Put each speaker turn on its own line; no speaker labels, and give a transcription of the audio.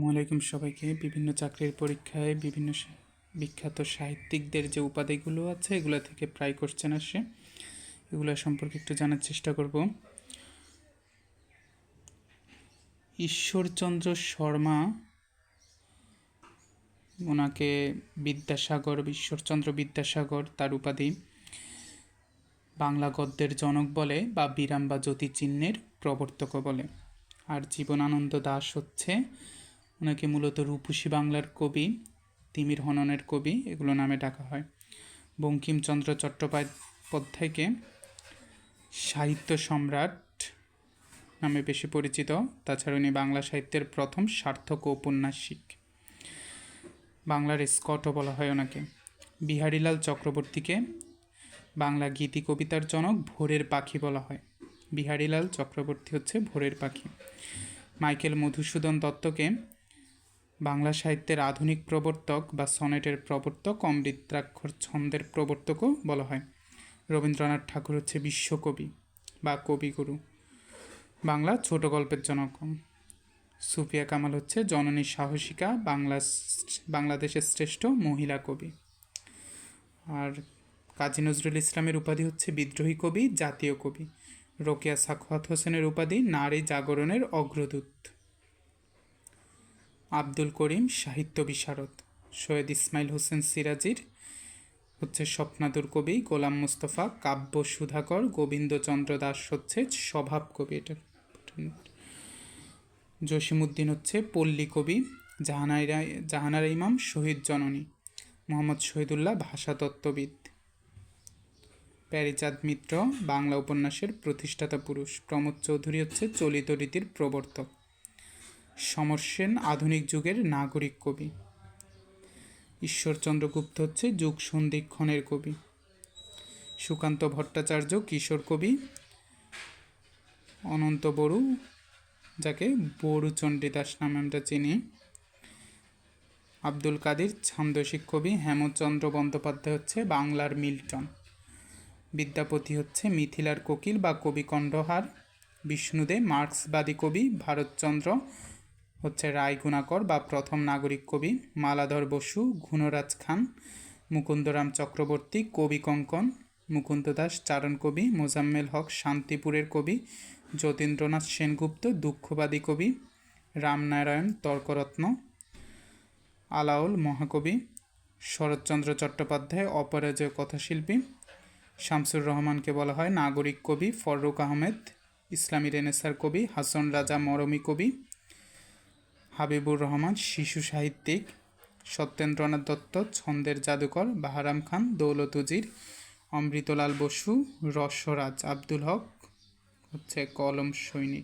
আসসালামাইকুম সবাইকে। বিভিন্ন চাকরির পরীক্ষায় বিভিন্ন বিখ্যাত সাহিত্যিকদের যে উপাধিগুলো আছে, এগুলো থেকে প্রায় কোশ্চেন আসে। এগুলো সম্পর্কে একটু জানার চেষ্টা করব। ঈশ্বরচন্দ্র শর্মা, ওনাকে বিদ্যাসাগর, ঈশ্বরচন্দ্র বিদ্যাসাগর তার উপাধি বাংলা গদ্যের জনক বলে বা বিরাম বা জ্যোতি চিহ্নের প্রবর্তকও বলে। আর জীবনানন্দ দাস হচ্ছে ওনাকে মূলত রূপসী বাংলার কবি, তিমির হননের কবি, এগুলো নামে ডাকা হয়। বঙ্কিমচন্দ্র চট্টোপাধ্যায়কে সাহিত্য সম্রাট নামে বেশি পরিচিত। তাছাড়া উনি বাংলা সাহিত্যের প্রথম সার্থক ঔপন্যাসিক। বাংলার স্কটও বলা হয় ওনাকে। বিহারীলাল চক্রবর্তীকে বাংলা গীতি কবিতার জনক ভোরের পাখি বলা হয়। বিহারীলাল চক্রবর্তী হচ্ছে ভোরের পাখি। মাইকেল মধুসূদন দত্তকে বাংলা সাহিত্যের আধুনিক প্রবর্তক বা সনেটের প্রবর্তক, অমৃতাক্ষর ছন্দের প্রবর্তকও বলা হয়। রবীন্দ্রনাথ ঠাকুর হচ্ছে বিশ্বকবি বা কবিগুরু। বাংলা ছোট গল্পের জনক সুফিয়া কামাল হচ্ছে জননী সাহসিকা, বাংলা বাংলাদেশের শ্রেষ্ঠ মহিলা কবি। আর কাজী নজরুল ইসলামের উপাধি হচ্ছে বিদ্রোহী কবি, জাতীয় কবি। রোকেয়া সাখাওয়াত হোসেনের উপাধি নারী জাগরণের অগ্রদূত। আব্দুল করিম সাহিত্য বিশারদ। সৈয়দ ইসমাইল হোসেন সিরাজির হচ্ছে স্বপ্নাদুর কবি গোলাম মুস্তফা, কাব্য সুধাকর গোবিন্দচন্দ্র দাস হচ্ছে স্বভাব কবি এটা। জসিমুদ্দিন হচ্ছে পল্লী কবি, জাহানাইরা, জাহানারা ইমাম, শহীদ জননী, মোহাম্মদ শহীদুল্লাহ ভাষাতত্ত্ববিদ। প্যারিচাঁদ মিত্র, বাংলা উপন্যাসের প্রতিষ্ঠাতা পুরুষ, প্রমোদ চৌধুরী হচ্ছে চলিত রীতির প্রবর্তক। সমর সেন আধুনিক যুগের নাগরিক কবি। ঈশ্বরচন্দ্র গুপ্ত হচ্ছে যুগ সন্ধিক্ষণের কবি। সুকান্ত ভট্টাচার্য কিশোর কবি। অনন্ত বড়ু, যাকে বড়ু চণ্ডীদাস নামে আমরা চিনি। আব্দুল কাদির ছান্দসিক কবি হেমচন্দ্র বন্দ্যোপাধ্যায় হচ্ছে বাংলার মিল্টন। বিদ্যাপতি হচ্ছে মিথিলার কোকিল বা কবি কণ্ঠহার বিষ্ণুদে মার্ক্সবাদী কবি ভারতচন্দ্র হচ্ছে রায় গুণাকর বা প্রথম নাগরিক কবি মালাধর বসু, ঘুণরাজ খান, মুকুন্দরাম চক্রবর্তী, কবি কঙ্কন, মুকুন্দ দাস চারণ কবি, মোজাম্মেল হক শান্তিপুরের কবি, যতীন্দ্রনাথ সেনগুপ্ত দুঃখবাদী কবি, রামনারায়ণ তর্করত্ন, আলাউল মহাকবি, শরৎচন্দ্র চট্টোপাধ্যায় অপরাজয় কথাশিল্পী, শামসুর রহমানকে বলা হয় নাগরিক কবি ফররুক আহমেদ, ইসলামী রেনেসার কবি, হাসন রাজা মরমী কবি হাবিবুর রহমান, শিশু সাহিত্যিক, সত্যেন্দ্রনাথ দত্ত, ছন্দের জাদুকর, বাহারাম খান, দৌলত উজির, অমৃতলাল বসু, রসরাজ আব্দুল হক, হচ্ছে কলম সৈনিক।